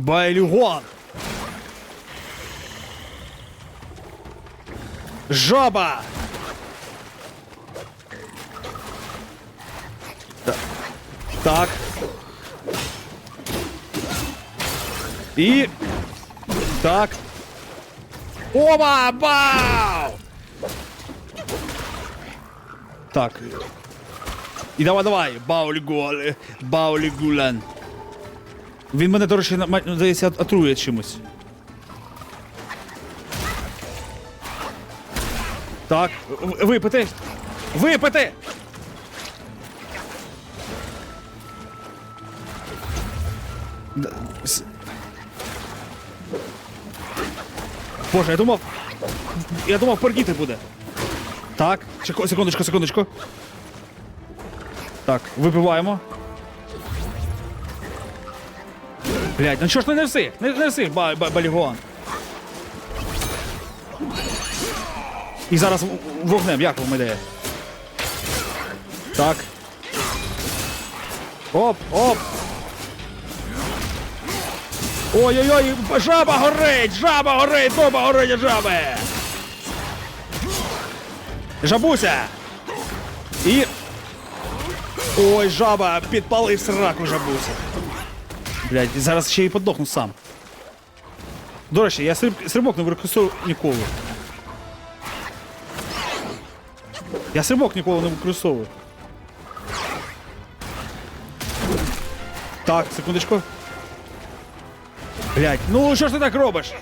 Байлюгон. Жаба. Та- Так. І. Так. Оба! Бау! Так. І давай, давай. Баулі Баулі Гулен. Він мене, до речі, здається, отрує чимось. Так, випити. Випити! Боже, я думав. Я думав, пердіти буде. Так, секундочку, секундочку. Так, випиваємо. Блять, ну чого ж ти не всіх? Не, не всіх, ба, ба, балігон. І зараз вогнем, як вам ідея? Так. Оп, оп. Ой-ой-ой, жаба горить! Жаба горить! Доба горить жаби! Жабуся! І. Ой, жаба! Підпалив сраку жабуся. Блядь, зараз ще й подохну сам. До речі, я стриб... стрибок не використовую ніколи. Я стрибок ніколи не використовую. Так, секундочку. Блять, ну що ж ти так робиш?